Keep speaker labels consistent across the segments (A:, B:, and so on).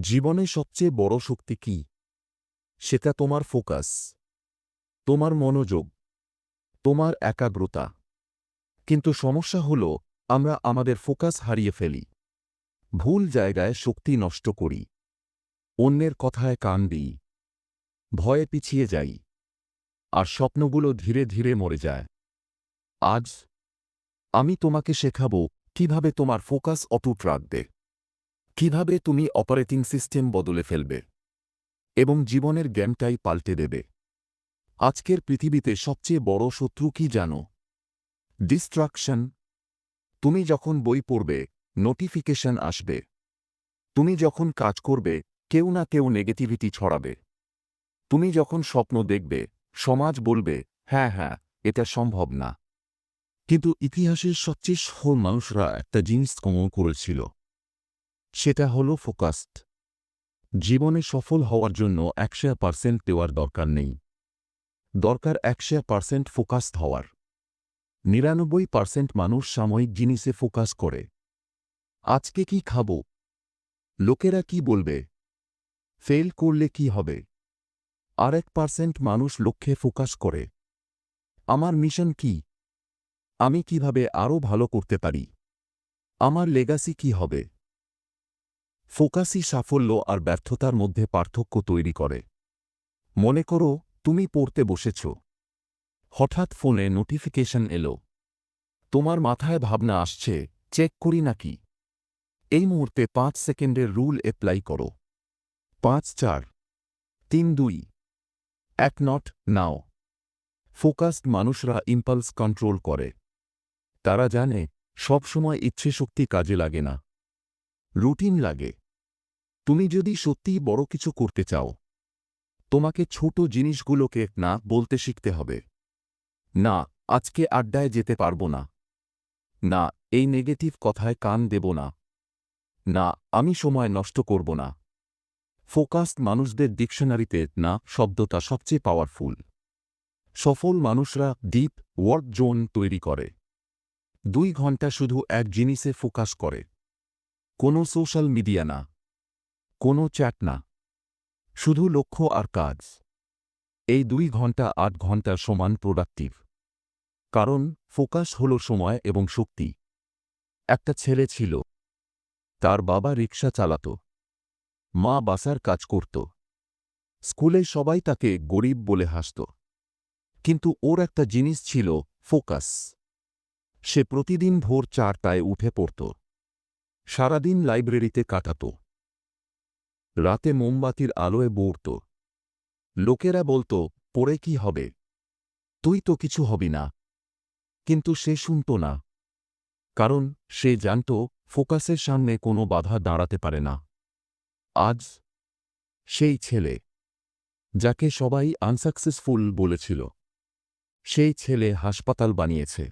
A: জীবনে সবচেয়ে বড় শক্তি কি? সেটা তোমার ফোকাস। তোমার মনোযোগ। তোমার একাগ্রতা। কিন্তু সমস্যা হল, আমরা আমাদের ফোকাস হারিয়ে ফেলি। ভুল জায়গায় শক্তি নষ্ট করি। অন্যের কথায় কান দিই। ভয়ে পিছিয়ে যাই। আর স্বপ্নগুলো ধীরে ধীরে মরে যায়। আজ আমি তোমাকে শেখাবো কীভাবে তোমার ফোকাস অটুট রাখবে। কীভাবে তুমি অপারেটিং সিস্টেম বদলে ফেলবে? এবং জীবনের জ্ঞানটাই পাল্টে দেবে। আজকের পৃথিবীতে সবচেয়ে বড় শত্রু কি জানো? ডিস্ট্রাকশন তুমি যখন বই পড়বে নোটিফিকেশন আসবে। তুমি যখন কাজ করবে, কেউ না কেউ নেগেটিভিটি ছড়াবে। তুমি যখন স্বপ্ন দেখবে, সমাজ বলবে হ্যাঁ হ্যাঁ এটা সম্ভব না। কিন্তু ইতিহাসের সবচেয়ে সফল মানুষরা একটা জিনিস কমন করেছিল। সেটা হল ফোকাসড। জীবনে সফল হওয়ার জন্য একশো পার্সেন্ট দেওয়ার দরকার নেই। দরকার একশো পার্সেন্ট ফোকাসড হওয়ার। নিরানব্বই পার্সেন্ট মানুষ সাময়িক জিনিসে ফোকাস করে। আজকে কি খাব? লোকেরা কি বলবে? ফেল করলে কি হবে? আরেক পার্সেন্ট মানুষ লক্ষ্যে ফোকাস করে। আমার মিশন কি? আমি কীভাবে আরও ভালো করতে পারি? আমার লেগাসি কি হবে? ফোকাসই সাফল্য আর ব্যর্থতার মধ্যে পার্থক্য তৈরি করে। মনে করো, তুমি পড়তে বসেছ। হঠাৎ ফোনে নোটিফিকেশন এলো। তোমার মাথায় ভাবনা আসছে, চেক করি নাকি এই মুহূর্তে পাঁচ সেকেন্ডের রুল অ্যাপ্লাই করো। পাঁচ চার। তিন দুই। এক নট, নাও। ফোকাসড মানুষরা ইম্পালস কন্ট্রোল করে। তারা জানে, সবসময় ইচ্ছেশক্তি কাজে লাগে না। রুটিন লাগে। তুমি যদি সত্যিই বড় কিছু করতে চাও, তোমাকে ছোট জিনিসগুলোকে না বলতে শিখতে হবে। না, আজকে আড্ডায় যেতে পারব না। না, এই নেগেটিভ কথায় কান দেব না। না, আমি সময় নষ্ট করব না। ফোকাসড মানুষদের ডিকশনারিতে না শব্দটা সবচেয়ে পাওয়ারফুল। সফল মানুষরা ডিপ ওয়ার্ক জোন তৈরি করে। দুই ঘণ্টা শুধু এক জিনিসে ফোকাস করে। কোনো সোশ্যাল মিডিয়া না। কোনো চ্যাট না। শুধু লক্ষ্য আর কাজ। এই দুই ঘণ্টা আট ঘণ্টা সমান প্রোডাক্টিভ কারণ, ফোকাস হল সময় এবং শক্তি। একটা ছেলে ছিল। তার বাবা রিক্সা চালাত। মা বাসার কাজ করত। স্কুলে সবাই তাকে গরিব বলে হাসত। কিন্তু ওর একটা জিনিস ছিল ফোকাস। সে প্রতিদিন ভোর চারটায় উঠে পড়ত। সারাদিন লাইব্রেরিতে কাটাত। রাতে মোমবাতির আলোয় বৌড়ত লোকেরা বলতো, পড়ে কি হবে? তুই তো কিছু হবি না। কিন্তু সে শুনত না। কারণ সে জানত, ফোকাসের সামনে কোনো বাধা দাঁড়াতে পারে না। আজ সেই ছেলে, যাকে সবাই আনসাকসেসফুল বলেছিল, সেই ছেলে হাসপাতাল বানিয়েছে।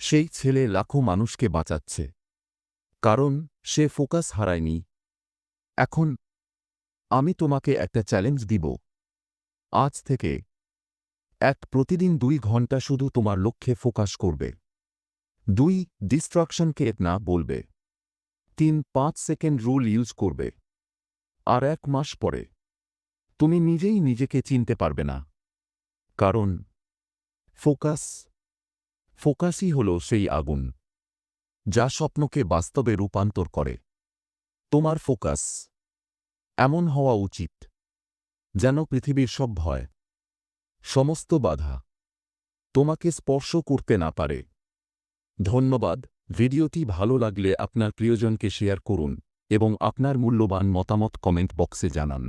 A: সেই ছেলে লাখো মানুষকে বাঁচাচ্ছে। কারণ সে ফোকাস হারায়নি। এখন আমি তোমাকে একটা চ্যালেঞ্জ দিব। আজ থেকে এক প্রতিদিন দুই ঘণ্টা শুধু তোমার লক্ষ্যে ফোকাস করবে। দুই ডিস্ট্রাকশনকে না বলবে। তিন, পাঁচ সেকেন্ড রুল ইউজ করবে। আর এক মাস পরে তুমি নিজেই নিজেকে চিনতে পারবে না। কারণ ফোকাস ফোকাসই হল সেই আগুন, যা স্বপ্নকে বাস্তবে রূপান্তর করে। তোমার ফোকাস এমন হওয়া উচিত যেন পৃথিবীর সব ভয়, সমস্ত বাধা তোমাকে স্পর্শ করতে না পারে। ধন্যবাদ, ভিডিওটি ভালো লাগলে আপনার প্রিয়জনকে শেয়ার করুন এবং আপনার মূল্যবান মতামত কমেন্ট বক্সে জানান।